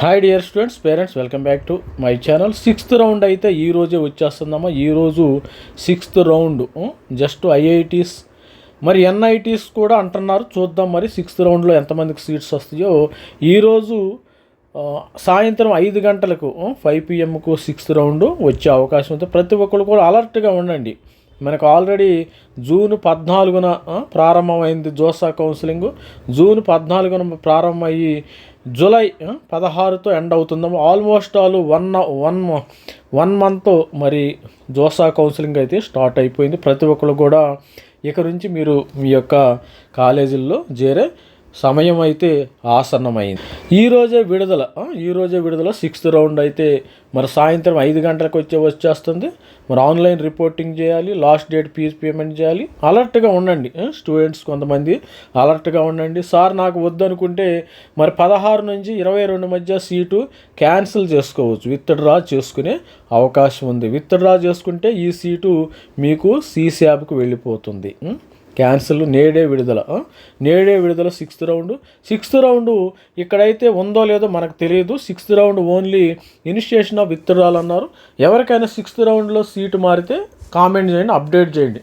Hi dear students parents welcome back to my channel sixth round అయితే ఈ రోజే వచ్చేస్తుందమ్మా. ఈరోజు సిక్స్త్ రౌండ్ జస్ట్ ఐఐటీస్ మరి ఎన్ఐటీస్ కూడా అంటున్నారు. చూద్దాం మరి సిక్స్త్ రౌండ్లో ఎంతమందికి సీట్స్ వస్తాయో. ఈరోజు సాయంత్రం ఐదు గంటలకు ఫైవ్ పిఎంకు సిక్స్త్ రౌండ్ వచ్చే అవకాశం ఉంది. ప్రతి ఒక్కరు కూడా అలర్ట్గా ఉండండి. మనకు ఆల్రెడీ జూన్ పద్నాలుగున ప్రారంభమైంది జోసా కౌన్సిలింగ్. జూన్ పద్నాలుగున ప్రారంభమయ్యి జూలై పదహారుతో end అవుతుందాము almost all one one one month మరి జోసా కౌన్సిలింగ్ అయితే స్టార్ట్ అయిపోయింది. ప్రతి ఒక్కరు కూడా ఇక నుంచి మీరు మీ యొక్క కాలేజీల్లో చేరే సమయం అయితే ఆసన్నమైంది. ఈ రోజే విడుదల ఈరోజే విడుదల. సిక్స్త్ రౌండ్ అయితే మరి సాయంత్రం ఐదు గంటలకు వచ్చే వచ్చేస్తుంది. మరి ఆన్లైన్ రిపోర్టింగ్ చేయాలి లాస్ట్ డేట్ ఫీజ్ పేమెంట్ చేయాలి. అలర్ట్గా ఉండండి స్టూడెంట్స్ కొంతమంది అలర్ట్గా ఉండండి. సార్ నాకు వద్దనుకుంటే మరి పదహారు నుంచి ఇరవై రెండు మధ్య సీటు క్యాన్సిల్ చేసుకోవచ్చు. విత్డ్రా చేసుకునే అవకాశం ఉంది. విత్డ్రా చేసుకుంటే ఈ సీటు మీకు సీశాబ్కి వెళ్ళిపోతుంది. క్యాన్సిల్ నేడే విడుదల. నేడే విడుదల సిక్స్త్ రౌండ్. సిక్స్త్ రౌండ్ ఇక్కడైతే ఉందో లేదో మనకు తెలియదు. Sixth round only initiation of withdrawal అన్నారు. ఎవరికైనా సిక్స్త్ రౌండ్లో సీటు మారితే కామెంట్ చేయండి అప్డేట్ చేయండి.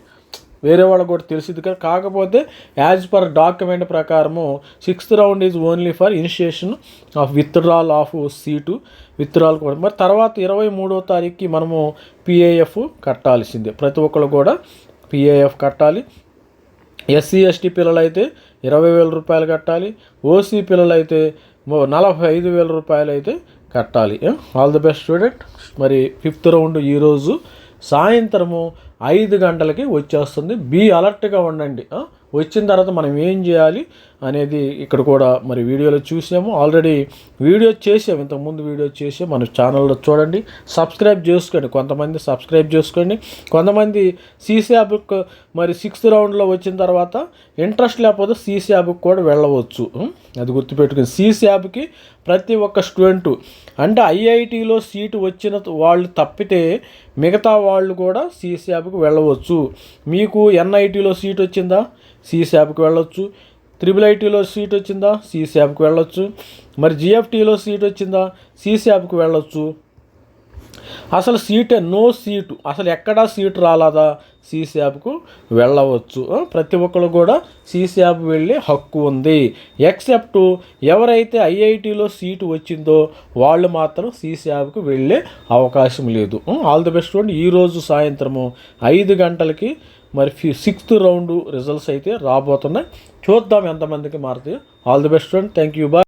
వేరే వాళ్ళకి కూడా తెలిసింది కదా. కాకపోతే యాజ్ పర్ డాక్యుమెంట్ ప్రకారము sixth round is only for initiation of withdrawal of seat withdrawal కూడా. మరి తర్వాత ఇరవై మూడో తారీఖుకి మనము పిఏఎఫ్ కట్టాల్సిందే. ప్రతి ఒక్కరు కూడా పిఏఎఫ్ కట్టాలి. ఎస్సీ ఎస్టీ పిల్లలైతే ఇరవై వేల రూపాయలు కట్టాలి. ఓసీ పిల్లలైతే నలభై ఐదు వేల రూపాయలు అయితే కట్టాలి ఆల్ ది బెస్ట్ స్టూడెంట్ మరి ఫిఫ్త్ రౌండ్ ఈరోజు సాయంత్రము ఐదు గంటలకి వచ్చేస్తుంది. బీ అలర్ట్గా ఉండండి. వచ్చిన తర్వాత మనం ఏం చేయాలి అనేది ఇక్కడ కూడా మరి వీడియోలో చూసాము. ఆల్రెడీ వీడియో చేసాము. ఇంతకుముందు వీడియో చేసి మన ఛానల్లో చూడండి. సబ్స్క్రైబ్ చేసుకోండి. కొంతమంది సబ్స్క్రైబ్ చేసుకోండి. కొంతమంది సీసీయాబుక్ మరి సిక్స్త్ రౌండ్లో వచ్చిన తర్వాత ఇంట్రెస్ట్ లేకపోతే సీసీయాబుక్ కూడా వెళ్ళవచ్చు. అది గుర్తుపెట్టుకుని సీసీయాబ్కి ప్రతి ఒక్క స్టూడెంట్ అంటే ఐఐటిలో సీటు వచ్చిన వాళ్ళు తప్పితే మిగతా వాళ్ళు కూడా సీసీయాబ్కి వెళ్ళవచ్చు. మీకు ఎన్ఐటీలో సీట్ వచ్చిందా? సీసీయాబ్కి వెళ్ళొచ్చు. త్రిబుల్ ఐటీలో సీట్ వచ్చిందా? సీసీయాబ్కి వెళ్ళొచ్చు. మరి జిఎఫ్టీలో సీట్ వచ్చిందా? సీసీయాబ్కి వెళ్ళొచ్చు. అసలు సీటే నో సీటు. అసలు ఎక్కడా సీటు రాలేదా? సీసీ యాప్కు వెళ్ళవచ్చు. ప్రతి ఒక్కరు కూడా సీసీ యాప్ వెళ్ళే హక్కు ఉంది. ఎక్సెప్ట్ ఎవరైతే ఐఐటిలో సీటు వచ్చిందో వాళ్ళు మాత్రం సీసీ యాప్కు వెళ్ళే అవకాశం లేదు. ఆల్ ది బెస్ట్ ఈ ఈరోజు సాయంత్రము ఐదు గంటలకి మరి ఫి సిక్స్త్ రౌండ్ రిజల్ట్స్ అయితే రాబోతున్నాయి. చూద్దాం ఎంతమందికి మారుతాయి. All the best thank you bye